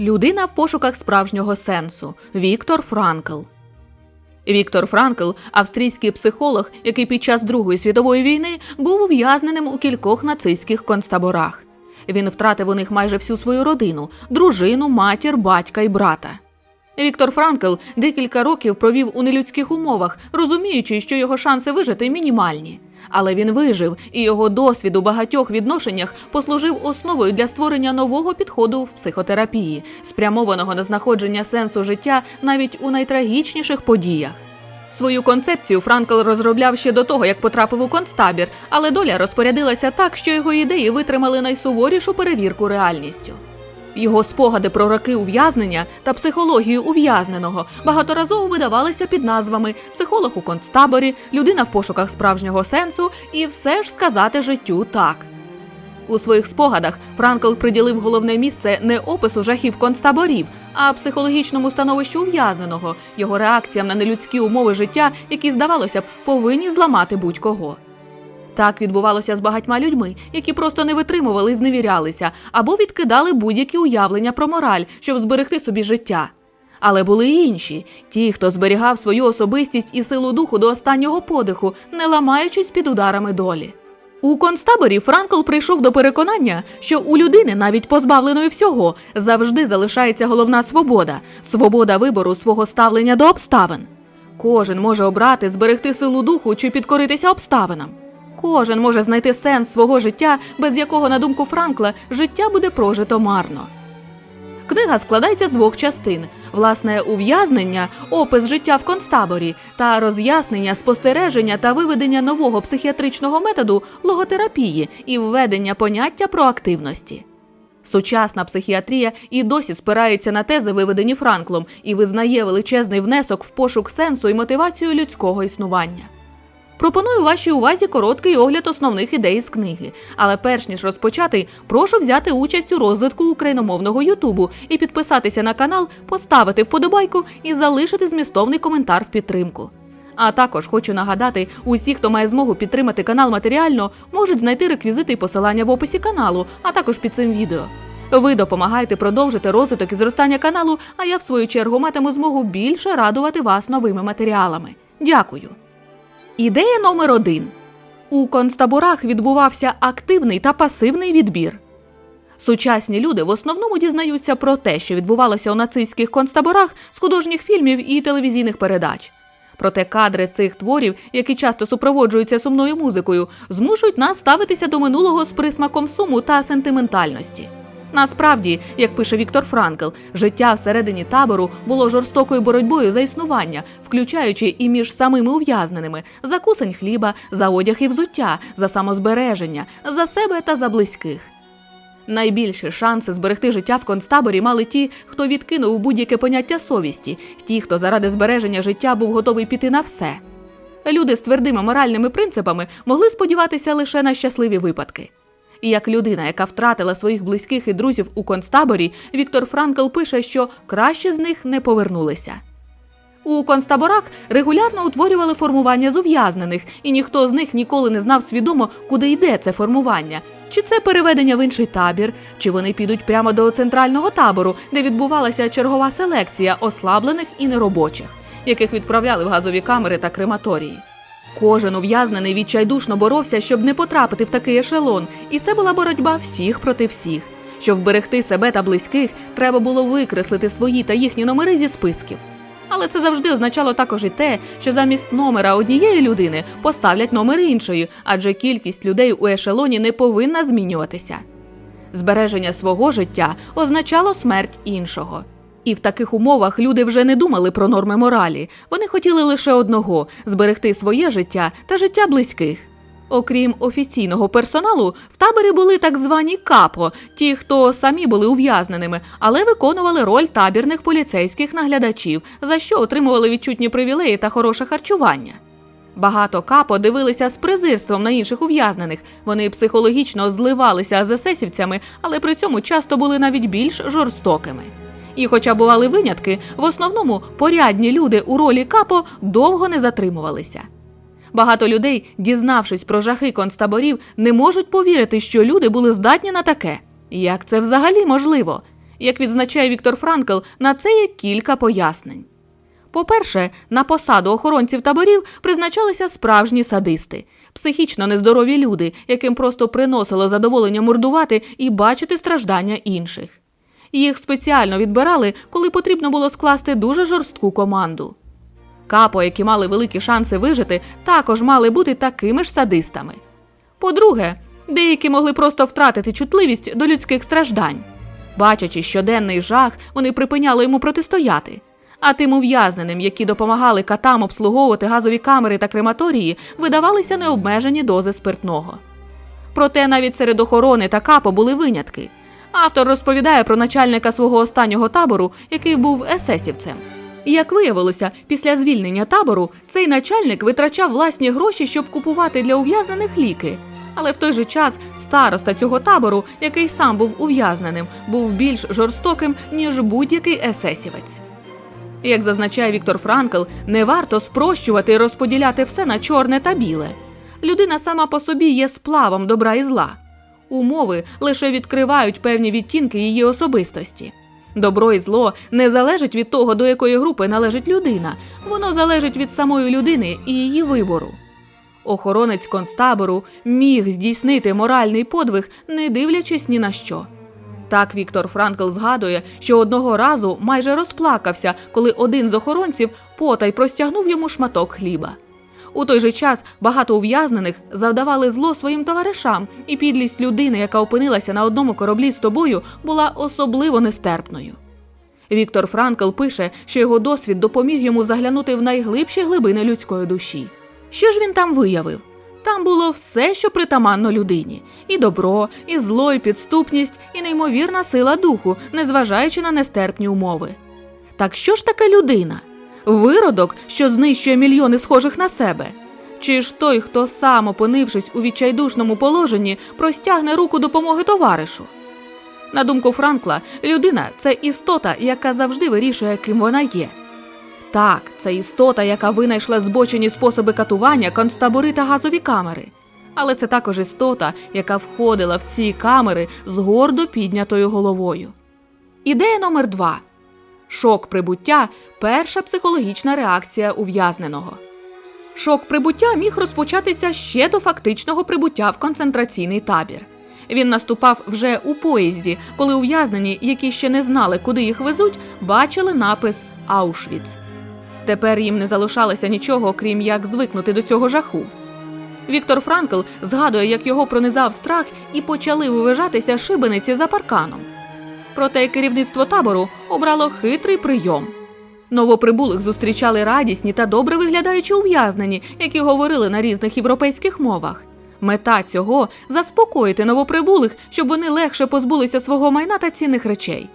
Людина в пошуках справжнього сенсу Віктор Франкл. Віктор Франкл, австрійський психолог, який під час Другої світової війни був ув'язненим у кількох нацистських концтаборах. Він втратив у них майже всю свою родину дружину, матір, батька і брата. Віктор Франкл декілька років провів у нелюдських умовах, розуміючи, що його шанси вижити мінімальні. Але він вижив, і його досвід у багатьох відношеннях послужив основою для створення нового підходу в психотерапії, спрямованого на знаходження сенсу життя навіть у найтрагічніших подіях. Свою концепцію Франкл розробляв ще до того, як потрапив у концтабір, але доля розпорядилася так, що його ідеї витримали найсуворішу перевірку реальністю. Його спогади про роки ув'язнення та психологію ув'язненого багаторазово видавалися під назвами Психолог у концтаборі, людина в пошуках справжнього сенсу і все ж сказати життю так. У своїх спогадах Франкл приділив головне місце не опису жахів концтаборів, а психологічному становищу ув'язненого, його реакціям на нелюдські умови життя, які, здавалося б, повинні зламати будь-кого. Так відбувалося з багатьма людьми, які просто не витримували і зневірялися або відкидали будь-які уявлення про мораль, щоб зберегти собі життя. Але були й інші ті, хто зберігав свою особистість і силу духу до останнього подиху, не ламаючись під ударами долі. У концтаборі Франкл прийшов до переконання, що у людини, навіть позбавленої всього, завжди залишається головна свобода свобода вибору свого ставлення до обставин. Кожен може обрати, зберегти силу духу чи підкоритися обставинам. Кожен може знайти сенс свого життя, без якого, на думку Франкла, життя буде прожито марно. Книга складається з двох частин: власне, ув'язнення, опис життя в концтаборі та роз'яснення, спостереження та виведення нового психіатричного методу логотерапії і введення поняття проактивності. Сучасна психіатрія і досі спирається на тези, виведені Франклом, і визнає величезний внесок в пошук сенсу і мотивацію людського існування. Пропоную вашій увазі короткий огляд основних ідей з книги. Але перш ніж розпочати, прошу взяти участь у розвитку україномовного Ютубу і підписатися на канал, поставити вподобайку і залишити змістовний коментар в підтримку. А також хочу нагадати, усі, хто має змогу підтримати канал матеріально, можуть знайти реквізити і посилання в описі каналу, а також під цим відео. Ви допомагаєте продовжити розвиток і зростання каналу, а я в свою чергу матиму змогу більше радувати вас новими матеріалами. Дякую. Ідея номер один. У концтаборах відбувався активний та пасивний відбір. Сучасні люди в основному дізнаються про те, що відбувалося у нацистських концтаборах з художніх фільмів і телевізійних передач. Проте кадри цих творів, які часто супроводжуються сумною музикою, змушують нас ставитися до минулого з присмаком суму та сентиментальності. Насправді, як пише Віктор Франкл, життя всередині табору було жорстокою боротьбою за існування, включаючи і між самими ув'язненими за кусень хліба, за одяг і взуття, за самозбереження, за себе та за близьких. Найбільші шанси зберегти життя в концтаборі мали ті, хто відкинув будь-яке поняття совісті, ті, хто заради збереження життя був готовий піти на все. Люди з твердими моральними принципами могли сподіватися лише на щасливі випадки. І як людина, яка втратила своїх близьких і друзів у концтаборі, Віктор Франкл пише, що краще з них не повернулися. У концтаборах регулярно утворювали формування з ув'язнених, і ніхто з них ніколи не знав свідомо, куди йде це формування. Чи це переведення в інший табір, чи вони підуть прямо до центрального табору, де відбувалася чергова селекція ослаблених і неробочих, яких відправляли в газові камери та крематорії. Кожен ув'язнений відчайдушно боровся, щоб не потрапити в такий ешелон, і це була боротьба всіх проти всіх. Щоб вберегти себе та близьких, треба було викреслити свої та їхні номери зі списків. Але це завжди означало також і те, що замість номера однієї людини поставлять номер іншої, адже кількість людей у ешелоні не повинна змінюватися. Збереження свого життя означало смерть іншого. І в таких умовах люди вже не думали про норми моралі. Вони хотіли лише одного зберегти своє життя та життя близьких. Окрім офіційного персоналу, в таборі були так звані капо, ті, хто самі були ув'язненими, але виконували роль табірних поліцейських наглядачів, за що отримували відчутні привілеї та хороше харчування. Багато капо дивилися з презирством на інших ув'язнених. Вони психологічно зливалися з есесівцями, але при цьому часто були навіть більш жорстокими. І, хоча бували винятки, в основному порядні люди у ролі капо довго не затримувалися. Багато людей, дізнавшись про жахи концтаборів, не можуть повірити, що люди були здатні на таке. Як це взагалі можливо? Як відзначає Віктор Франкл, на це є кілька пояснень. По-перше, на посаду охоронців таборів призначалися справжні садисти, психічно нездорові люди, яким просто приносило задоволення мордувати і бачити страждання інших. Їх спеціально відбирали, коли потрібно було скласти дуже жорстку команду. Капо, які мали великі шанси вижити, також мали бути такими ж садистами. По-друге, деякі могли просто втратити чутливість до людських страждань. Бачачи щоденний жах, вони припиняли йому протистояти. А тим ув'язненим, які допомагали катам обслуговувати газові камери та крематорії, видавалися необмежені дози спиртного. Проте навіть серед охорони та капо були винятки. Автор розповідає про начальника свого останнього табору, який був есесівцем. Як виявилося, після звільнення табору цей начальник витрачав власні гроші, щоб купувати для ув'язнених ліки. Але в той же час староста цього табору, який сам був ув'язненим, був більш жорстоким, ніж будь-який есесівець. Як зазначає Віктор Франкл, не варто спрощувати і розподіляти все на чорне та біле. Людина сама по собі є сплавом добра і зла. Умови лише відкривають певні відтінки її особистості. Добро і зло не залежить від того, до якої групи належить людина, воно залежить від самої людини і її вибору. Охоронець концтабору міг здійснити моральний подвиг, не дивлячись ні на що. Так Віктор Франкл згадує, що одного разу майже розплакався, коли один з охоронців потай простягнув йому шматок хліба. У той же час багато ув'язнених завдавали зло своїм товаришам, і підлість людини, яка опинилася на одному кораблі з тобою, була особливо нестерпною. Віктор Франкл пише, що його досвід допоміг йому заглянути в найглибші глибини людської душі. Що ж він там виявив? Там було все, що притаманно людині: і добро, і зло, і підступність, і неймовірна сила духу, незважаючи на нестерпні умови. Так що ж таке людина? Виродок, що знищує мільйони схожих на себе? Чи ж той, хто сам, опинившись у відчайдушному положенні, простягне руку допомоги товаришу? На думку Франкла, людина це істота, яка завжди вирішує, ким вона є. Так, це істота, яка винайшла збочені способи катування, концтабори та газові камери. Але це також істота, яка входила в ці камери з гордо піднятою головою. Ідея номер два шок прибуття перша психологічна реакція ув'язненого. Шок прибуття міг розпочатися ще до фактичного прибуття в концентраційний табір. Він наступав вже у поїзді, коли ув'язнені, які ще не знали, куди їх везуть, бачили напис Аушвіц. Тепер їм не залишалося нічого, крім як звикнути до цього жаху. Віктор Франкл згадує, як його пронизав страх і почали вивижатися шибениці за парканом. Проте керівництво табору обрало хитрий прийом. Новоприбулих зустрічали радісні та добре виглядаючі ув'язнені, які говорили на різних європейських мовах. Мета цього заспокоїти новоприбулих, щоб вони легше позбулися свого майна та цінних речей.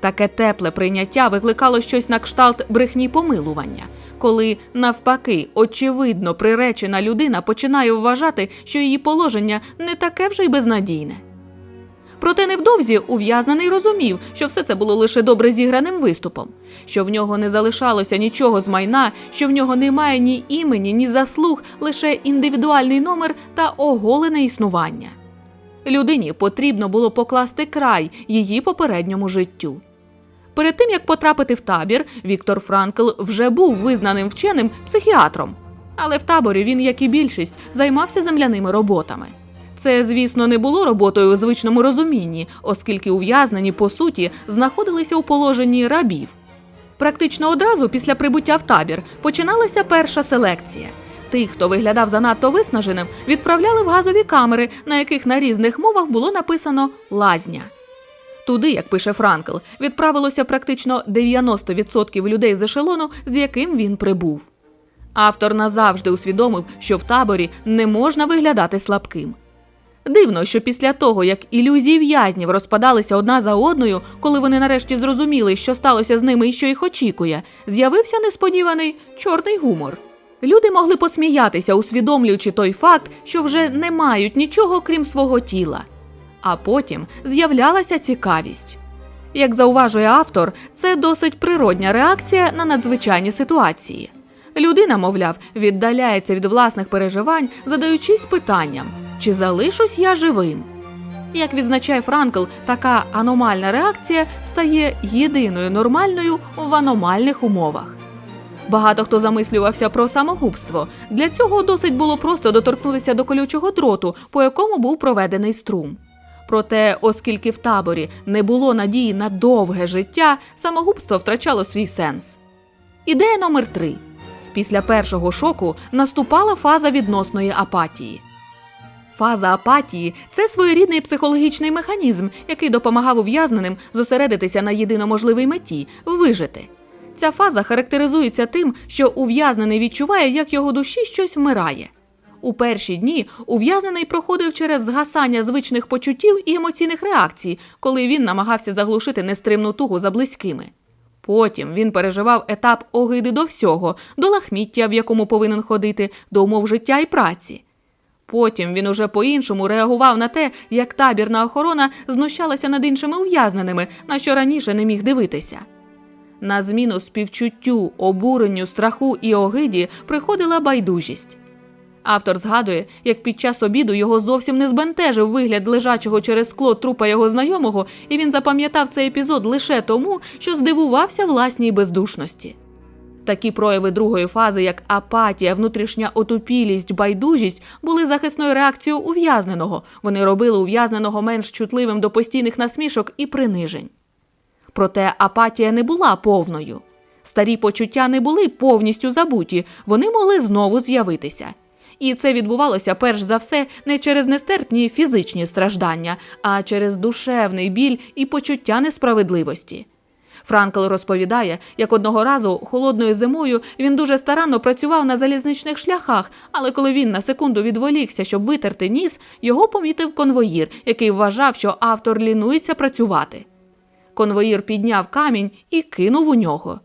Таке тепле прийняття викликало щось на кшталт брехні помилування, коли, навпаки, очевидно приречена людина починає вважати, що її положення не таке вже й безнадійне. Проте невдовзі ув'язнений розумів, що все це було лише добре зіграним виступом, що в нього не залишалося нічого з майна, що в нього немає ні імені, ні заслуг, лише індивідуальний номер та оголене існування. Людині потрібно було покласти край її попередньому життю. Перед тим як потрапити в табір, Віктор Франкл вже був визнаним вченим психіатром. Але в таборі він, як і більшість, займався земляними роботами. Це, звісно, не було роботою у звичному розумінні, оскільки ув'язнені, по суті, знаходилися у положенні рабів. Практично одразу після прибуття в табір починалася перша селекція. Тих, хто виглядав занадто виснаженим, відправляли в газові камери, на яких на різних мовах було написано лазня. Туди, як пише Франкл, відправилося практично 90% людей з ешелону, з яким він прибув. Автор назавжди усвідомив, що в таборі не можна виглядати слабким. Дивно, що після того, як ілюзії в'язнів розпадалися одна за одною, коли вони нарешті зрозуміли, що сталося з ними і що їх очікує, з'явився несподіваний чорний гумор. Люди могли посміятися, усвідомлюючи той факт, що вже не мають нічого крім свого тіла. А потім з'являлася цікавість. Як зауважує автор, це досить природня реакція на надзвичайні ситуації. Людина, мовляв, віддаляється від власних переживань, задаючись питанням, чи залишусь я живим. Як відзначає Франкл, така аномальна реакція стає єдиною нормальною в аномальних умовах. Багато хто замислювався про самогубство. Для цього досить було просто доторкнутися до колючого дроту, по якому був проведений струм. Проте, оскільки в таборі не було надії на довге життя, самогубство втрачало свій сенс. Ідея номер три. Після першого шоку наступала фаза відносної апатії. Фаза апатії це своєрідний психологічний механізм, який допомагав ув'язненим зосередитися на єдиноможливій меті вижити. Ця фаза характеризується тим, що ув'язнений відчуває, як його душі щось вмирає. У перші дні ув'язнений проходив через згасання звичних почуттів і емоційних реакцій, коли він намагався заглушити нестримну тугу за близькими. Потім він переживав етап огиди до всього, до лахміття, в якому повинен ходити, до умов життя і праці. Потім він уже по-іншому реагував на те, як табірна охорона знущалася над іншими ув'язненими, на що раніше не міг дивитися. На зміну співчуттю, обуренню, страху і огиді приходила байдужість. Автор згадує, як під час обіду його зовсім не збентежив вигляд лежачого через скло трупа його знайомого, і він запам'ятав цей епізод лише тому, що здивувався власній бездушності. Такі прояви другої фази, як апатія, внутрішня отупілість, байдужість, були захисною реакцією ув'язненого. Вони робили ув'язненого менш чутливим до постійних насмішок і принижень. Проте апатія не була повною. Старі почуття не були повністю забуті, вони могли знову з'явитися. І це відбувалося перш за все не через нестерпні фізичні страждання, а через душевний біль і почуття несправедливості. Франкл розповідає, як одного разу холодною зимою він дуже старанно працював на залізничних шляхах, але коли він на секунду відволікся, щоб витерти ніс, його помітив конвоїр, який вважав, що автор лінується працювати. Конвоїр підняв камінь і кинув у нього.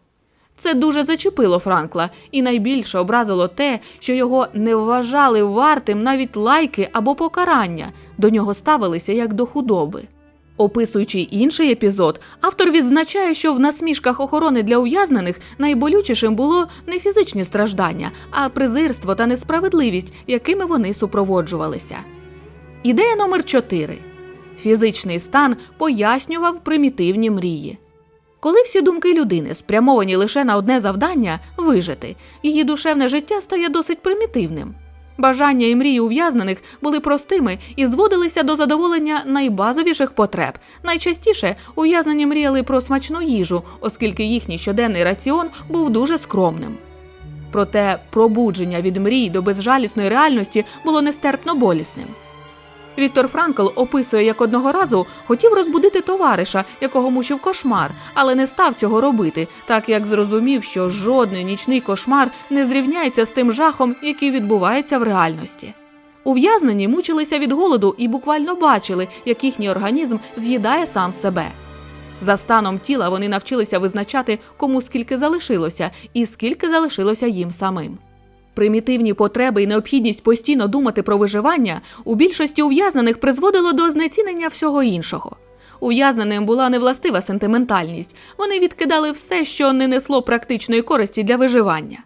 Це дуже зачепило Франкла, і найбільше образило те, що його не вважали вартим навіть лайки або покарання, до нього ставилися як до худоби. Описуючи інший епізод, автор відзначає, що в насмішках охорони для ув'язнених найболючішим було не фізичні страждання, а презирство та несправедливість, якими вони супроводжувалися. Ідея номер 4 Фізичний стан пояснював примітивні мрії. Коли всі думки людини спрямовані лише на одне завдання вижити, її душевне життя стає досить примітивним. Бажання і мрії ув'язнених були простими і зводилися до задоволення найбазовіших потреб. Найчастіше ув'язнені мріяли про смачну їжу, оскільки їхній щоденний раціон був дуже скромним. Проте пробудження від мрій до безжалісної реальності було нестерпно болісним. Віктор Франкл описує, як одного разу хотів розбудити товариша, якого мучив кошмар, але не став цього робити, так як зрозумів, що жодний нічний кошмар не зрівняється з тим жахом, який відбувається в реальності. Ув'язнені мучилися від голоду і буквально бачили, як їхній організм з'їдає сам себе. За станом тіла вони навчилися визначати, кому скільки залишилося, і скільки залишилося їм самим. Примітивні потреби і необхідність постійно думати про виживання у більшості ув'язнених призводило до знецінення всього іншого. Ув'язненим була невластива сентиментальність, вони відкидали все, що не несло практичної користі для виживання.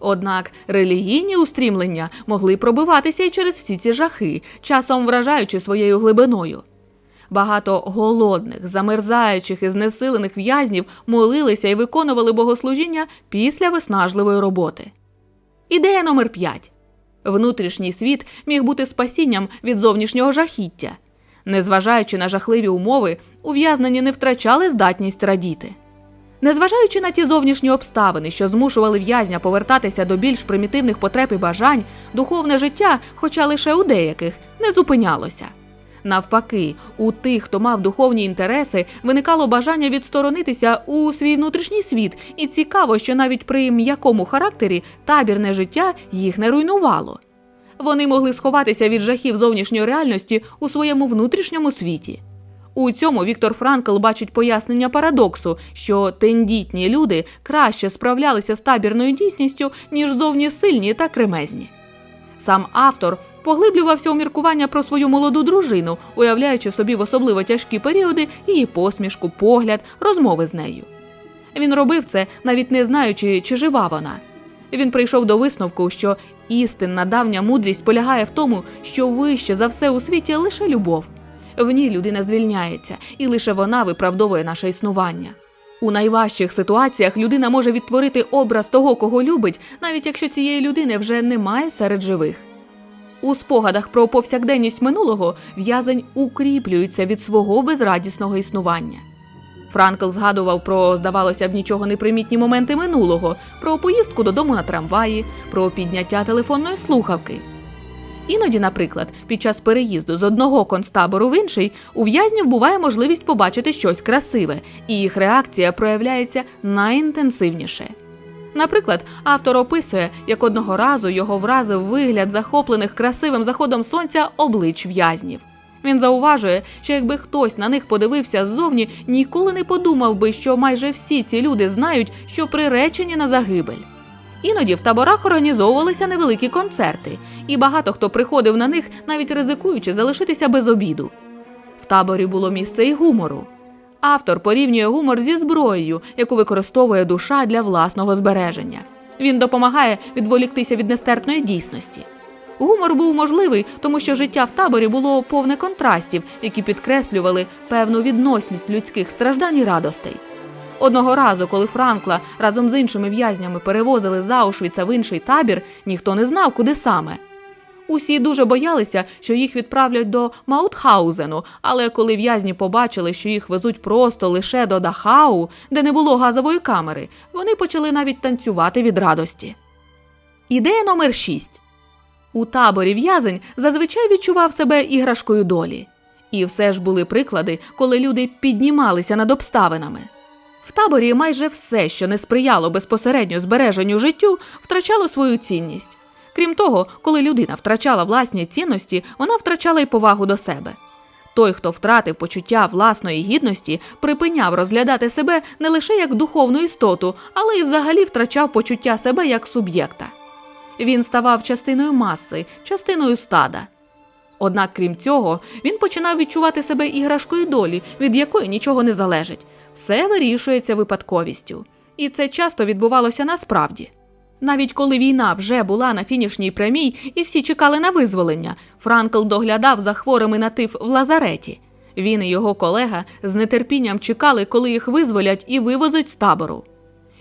Однак релігійні устрімлення могли пробиватися й через всі ці жахи, часом вражаючи своєю глибиною. Багато голодних, замерзаючих і знесилених в'язнів молилися і виконували богослужіння після виснажливої роботи. Ідея номер 5. Внутрішній світ міг бути спасінням від зовнішнього жахіття. Незважаючи на жахливі умови, ув'язнені не втрачали здатність радіти. Незважаючи на ті зовнішні обставини, що змушували в'язня повертатися до більш примітивних потреб і бажань, духовне життя, хоча лише у деяких, не зупинялося. Навпаки, у тих, хто мав духовні інтереси, виникало бажання відсторонитися у свій внутрішній світ, і цікаво, що навіть при м'якому характері табірне життя їх не руйнувало. Вони могли сховатися від жахів зовнішньої реальності у своєму внутрішньому світі. У цьому Віктор Франкл бачить пояснення парадоксу, що тендітні люди краще справлялися з табірною дійсністю, ніж зовні сильні та кремезні. Сам автор поглиблювався у міркування про свою молоду дружину, уявляючи собі в особливо тяжкі періоди її посмішку, погляд, розмови з нею. Він робив це, навіть не знаючи, чи жива вона. Він прийшов до висновку, що істинна давня мудрість полягає в тому, що вище за все у світі лише любов. В ній людина звільняється, і лише вона виправдовує наше існування. У найважчих ситуаціях людина може відтворити образ того, кого любить, навіть якщо цієї людини вже немає серед живих. У спогадах про повсякденність минулого в'язень укріплюється від свого безрадісного існування. Франкл згадував про, здавалося б, нічого непримітні моменти минулого, про поїздку додому на трамваї, про підняття телефонної слухавки. Іноді, наприклад, під час переїзду з одного концтабору в інший у в'язнів буває можливість побачити щось красиве, і їх реакція проявляється найінтенсивніше. Наприклад, автор описує, як одного разу його вразив вигляд захоплених красивим заходом сонця облич в'язнів. Він зауважує, що якби хтось на них подивився ззовні, ніколи не подумав би, що майже всі ці люди знають, що приречені на загибель. Іноді в таборах організовувалися невеликі концерти, і багато хто приходив на них, навіть ризикуючи залишитися без обіду. В таборі було місце і гумору. Автор порівнює гумор зі зброєю, яку використовує душа для власного збереження. Він допомагає відволіктися від нестерпної дійсності. Гумор був можливий, тому що життя в таборі було повне контрастів, які підкреслювали певну відносність людських страждань і радостей. Одного разу, коли Франкла разом з іншими в'язнями перевозили з Аушвіца в інший табір, ніхто не знав, куди саме. Усі дуже боялися, що їх відправлять до Маутхаузену, але коли в'язні побачили, що їх везуть просто лише до Дахау, де не було газової камери, вони почали навіть танцювати від радості. Ідея номер 6. У таборі в'язень зазвичай відчував себе іграшкою долі. І все ж були приклади, коли люди піднімалися над обставинами. В таборі майже все, що не сприяло безпосередньо збереженню життю, втрачало свою цінність. Крім того, коли людина втрачала власні цінності, вона втрачала й повагу до себе. Той, хто втратив почуття власної гідності, припиняв розглядати себе не лише як духовну істоту, але й взагалі втрачав почуття себе як суб'єкта. Він ставав частиною маси, частиною стада. Однак, крім цього, він починав відчувати себе іграшкою долі, від якої нічого не залежить. Все вирішується випадковістю. І це часто відбувалося насправді. Навіть коли війна вже була на фінішній прямій і всі чекали на визволення, Франкл доглядав за хворими на тиф в лазареті. Він і його колега з нетерпінням чекали, коли їх визволять і вивезуть з табору.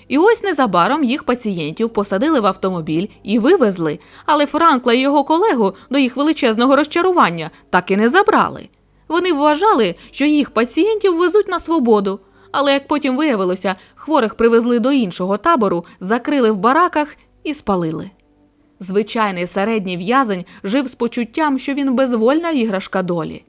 І ось незабаром їх пацієнтів посадили в автомобіль і вивезли, але Франкла і його колегу до їх величезного розчарування так і не забрали. Вони вважали, що їх пацієнтів везуть на свободу, але як потім виявилося, хворих привезли до іншого табору, закрили в бараках і спалили. Звичайний середній в'язень жив з почуттям, що він безвольна іграшка долі.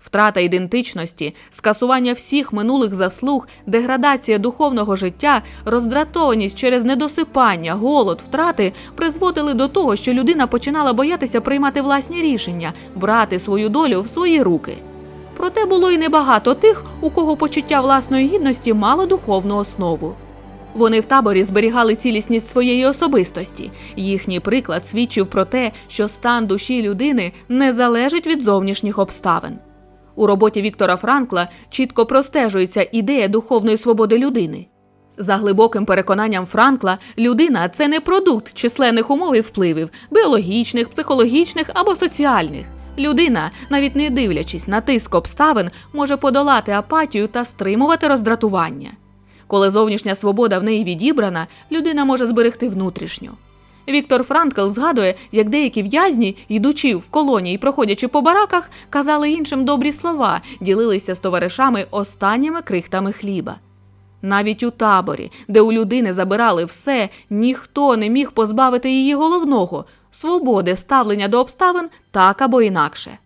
Втрата ідентичності, скасування всіх минулих заслуг, деградація духовного життя, роздратованість через недосипання, голод, втрати призводили до того, що людина починала боятися приймати власні рішення, брати свою долю в свої руки. Проте було й небагато тих, у кого почуття власної гідності мало духовну основу. Вони в таборі зберігали цілісність своєї особистості. Їхній приклад свідчив про те, що стан душі людини не залежить від зовнішніх обставин. У роботі Віктора Франкла чітко простежується ідея духовної свободи людини. За глибоким переконанням Франкла, людина це не продукт численних умов і впливів біологічних, психологічних або соціальних. Людина, навіть не дивлячись на тиск обставин, може подолати апатію та стримувати роздратування. Коли зовнішня свобода в неї відібрана, людина може зберегти внутрішню. Віктор Франкл згадує, як деякі в'язні, йдучи в колонії і проходячи по бараках, казали іншим добрі слова, ділилися з товаришами останніми крихтами хліба. Навіть у таборі, де у людини забирали все, ніхто не міг позбавити її головного свободи ставлення до обставин так або інакше.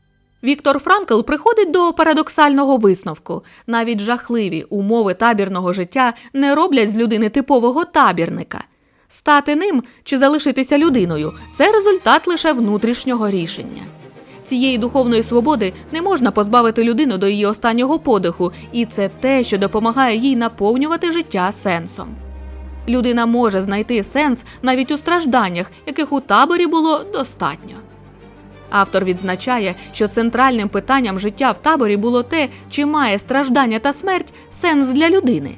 Віктор Франкл приходить до парадоксального висновку: навіть жахливі умови табірного життя не роблять з людини типового табірника. Стати ним чи залишитися людиною це результат лише внутрішнього рішення. Цієї духовної свободи не можна позбавити людину до її останнього подиху, і це те, що допомагає їй наповнювати життя сенсом. Людина може знайти сенс навіть у стражданнях, яких у таборі було достатньо. Автор відзначає, що центральним питанням життя в таборі було те, чи має страждання та смерть сенс для людини.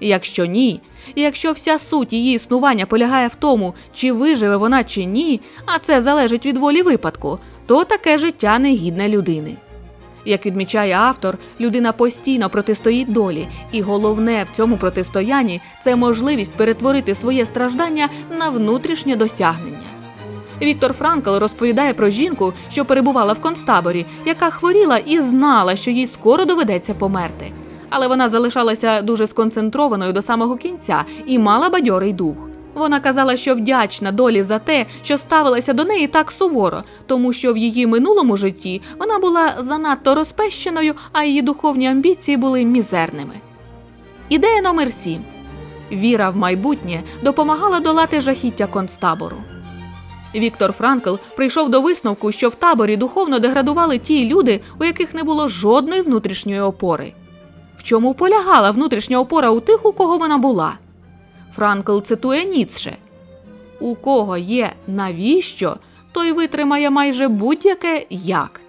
Якщо ні, і якщо вся суть її існування полягає в тому, чи виживе вона чи ні, а це залежить від волі випадку, то таке життя не гідне людини. Як відмічає автор, людина постійно протистоїть долі, і головне в цьому протистоянні це можливість перетворити своє страждання на внутрішнє досягнення. Віктор Франкл розповідає про жінку, що перебувала в концтаборі, яка хворіла і знала, що їй скоро доведеться померти. Але вона залишалася дуже сконцентрованою до самого кінця і мала бадьорий дух. Вона казала, що вдячна долі за те, що ставилася до неї так суворо, тому що в її минулому житті вона була занадто розпещеною, а її духовні амбіції були мізерними. Ідея номер 7. Віра в майбутнє допомагала долати жахіття концтабору. Віктор Франкл прийшов до висновку, що в таборі духовно деградували ті люди, у яких не було жодної внутрішньої опори. В чому полягала внутрішня опора у тих, у кого вона була? Франкл цитує Ніцше У кого є навіщо, той витримає майже будь-яке як.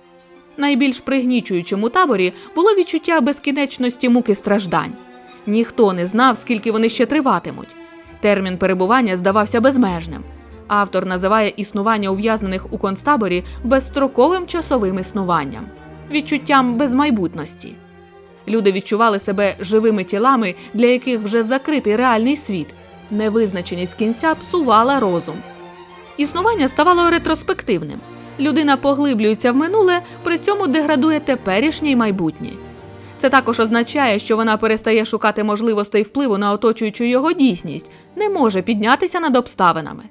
Найбільш пригнічуючим у таборі було відчуття безкінечності муки страждань. Ніхто не знав, скільки вони ще триватимуть. Термін перебування здавався безмежним. Автор називає існування ув'язнених у концтаборі безстроковим часовим існуванням, відчуттям безмайбутності. Люди відчували себе живими тілами, для яких вже закритий реальний світ. Невизначеність кінця псувала розум. Існування ставало ретроспективним. Людина поглиблюється в минуле, при цьому деградує теперішнє й майбутнє. Це також означає, що вона перестає шукати можливостей впливу на оточуючу його дійсність, не може піднятися над обставинами.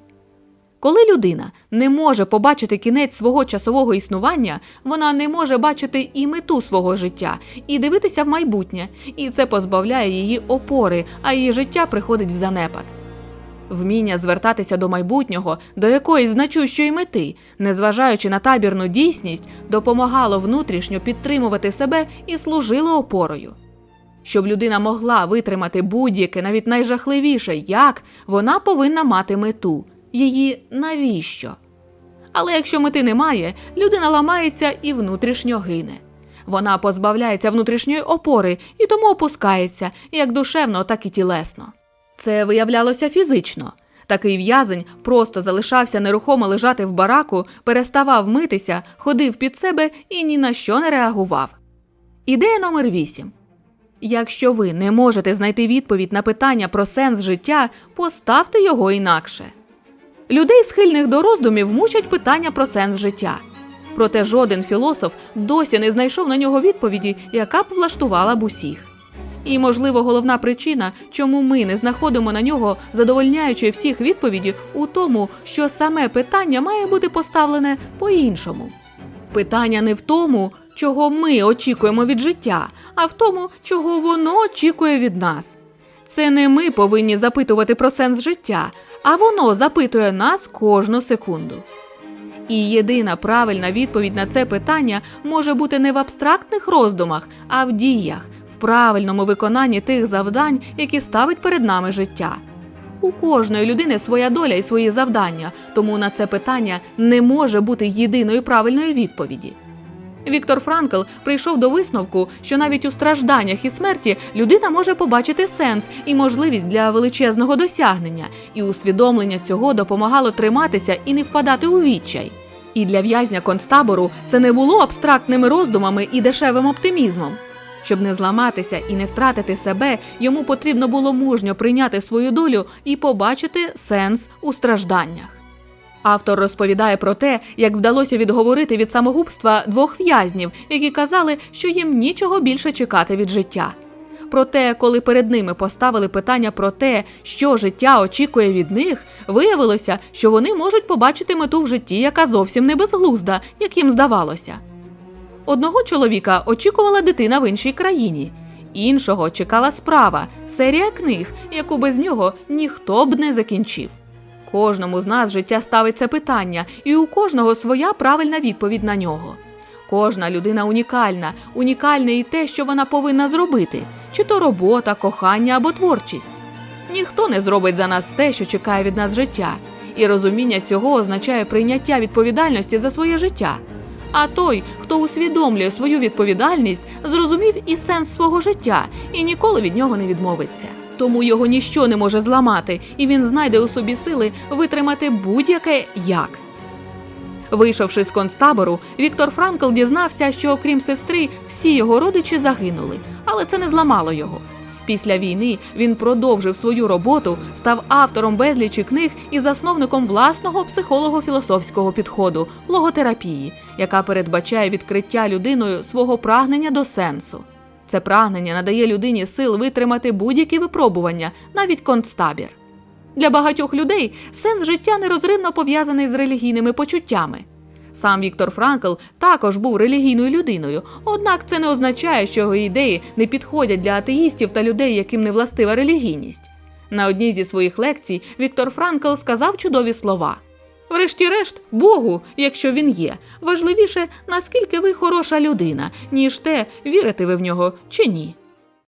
Коли людина не може побачити кінець свого часового існування, вона не може бачити і мету свого життя, і дивитися в майбутнє, і це позбавляє її опори, а її життя приходить в занепад. Вміння звертатися до майбутнього, до якоїсь значущої мети, незважаючи на табірну дійсність, допомагало внутрішньо підтримувати себе і служило опорою. Щоб людина могла витримати будь-яке, навіть найжахливіше, як вона повинна мати мету її навіщо. Але якщо мети немає, людина ламається і внутрішньо гине. Вона позбавляється внутрішньої опори і тому опускається як душевно, так і тілесно. Це виявлялося фізично. Такий в'язень просто залишався нерухомо лежати в бараку, переставав митися, ходив під себе і ні на що не реагував. Ідея номер 8. Якщо ви не можете знайти відповідь на питання про сенс життя, поставте його інакше. Людей, схильних до роздумів, мучать питання про сенс життя. Проте жоден філософ досі не знайшов на нього відповіді, яка б влаштувала б усіх. І, можливо, головна причина, чому ми не знаходимо на нього задовольняючої всіх відповіді, у тому, що саме питання має бути поставлене по-іншому. Питання не в тому, чого ми очікуємо від життя, а в тому, чого воно очікує від нас. Це не ми повинні запитувати про сенс життя, а воно запитує нас кожну секунду. І єдина правильна відповідь на це питання може бути не в абстрактних роздумах, а в діях, в правильному виконанні тих завдань, які ставить перед нами життя. У кожної людини своя доля і свої завдання, тому на це питання не може бути єдиної правильної відповіді. Віктор Франкл прийшов до висновку, що навіть у стражданнях і смерті людина може побачити сенс і можливість для величезного досягнення, і усвідомлення цього допомагало триматися і не впадати у відчай. І для в'язня концтабору це не було абстрактними роздумами і дешевим оптимізмом. Щоб не зламатися і не втратити себе, йому потрібно було мужньо прийняти свою долю і побачити сенс у стражданнях. Автор розповідає про те, як вдалося відговорити від самогубства двох в'язнів, які казали, що їм нічого більше чекати від життя. Проте, коли перед ними поставили питання про те, що життя очікує від них, виявилося, що вони можуть побачити мету в житті, яка зовсім не безглузда, як їм здавалося. Одного чоловіка очікувала дитина в іншій країні, іншого чекала справа, серія книг, яку без нього ніхто б не закінчив. Кожному з нас життя ставить це питання, і у кожного своя правильна відповідь на нього. Кожна людина унікальна, унікальне і те, що вона повинна зробити, чи то робота, кохання або творчість. Ніхто не зробить за нас те, що чекає від нас життя, і розуміння цього означає прийняття відповідальності за своє життя. А той, хто усвідомлює свою відповідальність, зрозумів і сенс свого життя і ніколи від нього не відмовиться. Тому його ніщо не може зламати, і він знайде у собі сили витримати будь-яке як. Вийшовши з концтабору, Віктор Франкл дізнався, що окрім сестри, всі його родичі загинули, але це не зламало його. Після війни він продовжив свою роботу, став автором безлічі книг і засновником власного психолого-філософського підходу логотерапії, яка передбачає відкриття людиною свого прагнення до сенсу. Це прагнення надає людині сил витримати будь-які випробування, навіть концтабір. Для багатьох людей сенс життя нерозривно пов'язаний з релігійними почуттями. Сам Віктор Франкл також був релігійною людиною, однак це не означає, що його ідеї не підходять для атеїстів та людей, яким не властива релігійність. На одній зі своїх лекцій Віктор Франкл сказав чудові слова: Врешті-решт, Богу, якщо він є, важливіше, наскільки ви хороша людина, ніж те, вірите ви в нього чи ні.